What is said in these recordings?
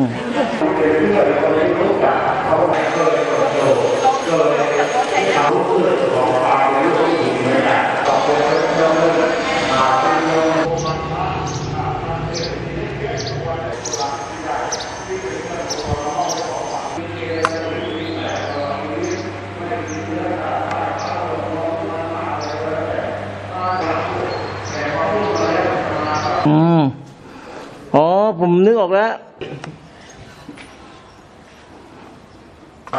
ังอืมอ๋อผมนึกออกแล้ว ใ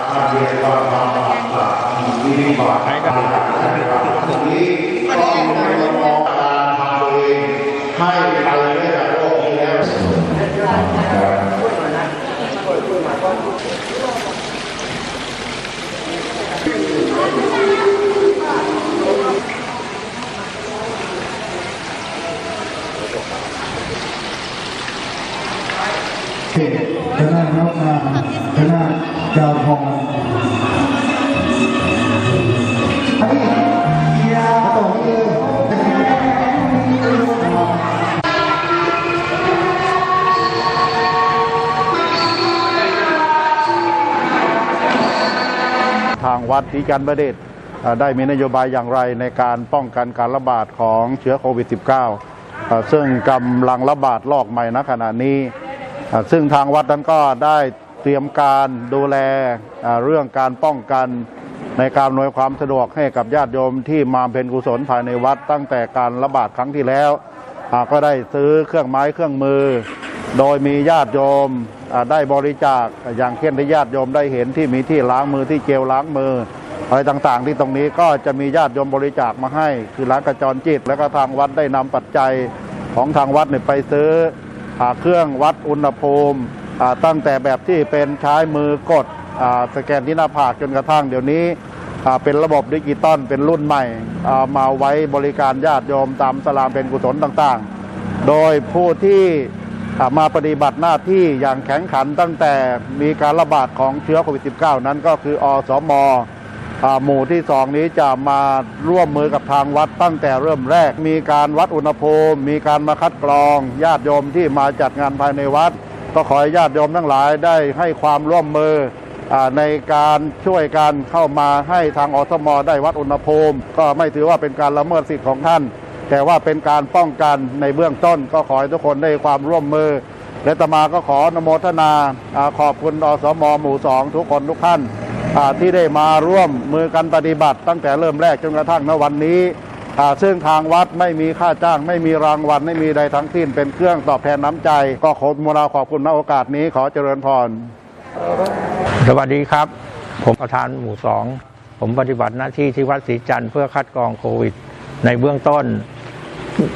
ห้ไปได้จากโลกนี้แล้ว คณะน้องนาคณะดาวทองอันนี้ยาต่อเองทางวัดที่จันทร์ประเดชได้มีนโยบายอย่างไรในการป้องกันการระบาดของเชื้อโควิด -19 เอ่อซึ่งกำลังระบาดรอกใหม่ณขณะนี้ ซึ่งทางวัดนั้นก็ได้เตรียมการดูแลเรื่องการป้องกันในการอำนวยความสะดวกให้กับญาติโยมที่มาเป็นกุศลภายในวัดตั้งแต่การระบาดครั้งที่แล้ว ก็ได้ซื้อเครื่องไม้เครื่องมือ โดยมีญาติโยมได้บริจาคอย่างเช่นที่ญาติโยมได้เห็นที่มีที่ล้างมือที่เจลล้างมือ อะไรต่างๆ ที่ตรงนี้ก็จะมีญาติโยมบริจาคมาให้ คือร้านกระจรจิต แล้วก็ทางวัดได้นำปัจจัยของทางวัดไปซื้อ เครื่องวัดอุณหภูมิ ตั้งแต่แบบที่เป็นใช้มือกดอสแกนที่หน้าผากจนกระทั่งเดี๋ยวนี้เป็นระบบดิจิตอลเป็นรุ่นใหม่มาไว้บริการญาติโยมตามสลามเป็นกุศลต่างๆ โดยผู้ที่มาปฏิบัติหน้าที่อย่างแข็งขันตั้งแต่มีการระบาดของเชื้อโควิด -19 นั้นก็คืออสมอ หมู่ที่สองนี้จะมาร่วมมือกับทางวัดตั้งแต่เริ่มแรก มีการวัดอุณหภูมิ มีการมาคัดกรอง ญาติโยมที่มาจัดงานภายในวัด ก็ขอให้ญาติโยมทั้งหลายได้ให้ความร่วมมืออในการช่วยกันเข้ามาให้ทางอสมได้วัดอุณหภูมิ ก็ไม่ถือว่าเป็นการละเมิดสิทธิ์ของท่าน แต่ว่าเป็นการป้องกันในเบื้องต้น ก็ขอให้ทุกคนได้ความร่วมมือ และตมาก็ขออนโมทนาขอบคุณอสมหมู่สองทุกคนทุกท่าน ที่ได้มาร่วมมือกันปฏิบัติ ตั้งแต่เริ่มแรกจนกระทั่งณวันนี้ซึ่งทางวัดไม่มีค่าจ้าง ไม่มีรางวัลไม่มีใดทั้งสิ้นเป็นเครื่องตอบแทนน้ำใจ ก็ขอมทนาขอบคุณณโอกาสนี้ขอเจริญพร สวัสดีครับ ผมประธานหมู่สองผมปฏิบัติหน้าที่ที่วัดศรีจันทร์เพื่อคัดกรองโควิด ในเบื้องต้น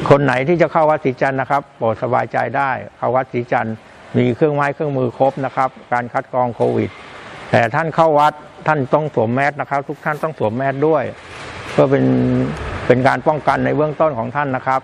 คนไหนที่จะเข้าวัดศรีจันทร์นะครับโปรดสบายใจได้เข้าวัดศรีจันทร์มีเครื่องไม้เครื่องมือครบนะครับ การคัดกรองโควิด แต่ท่านเข้าวัด ท่านต้องสวมแมสนะครับ ทุกท่านต้องสวมแมสด้วย เพื่อเป็นเป็นการป้องกันในเบื้องต้นของท่านนะครับ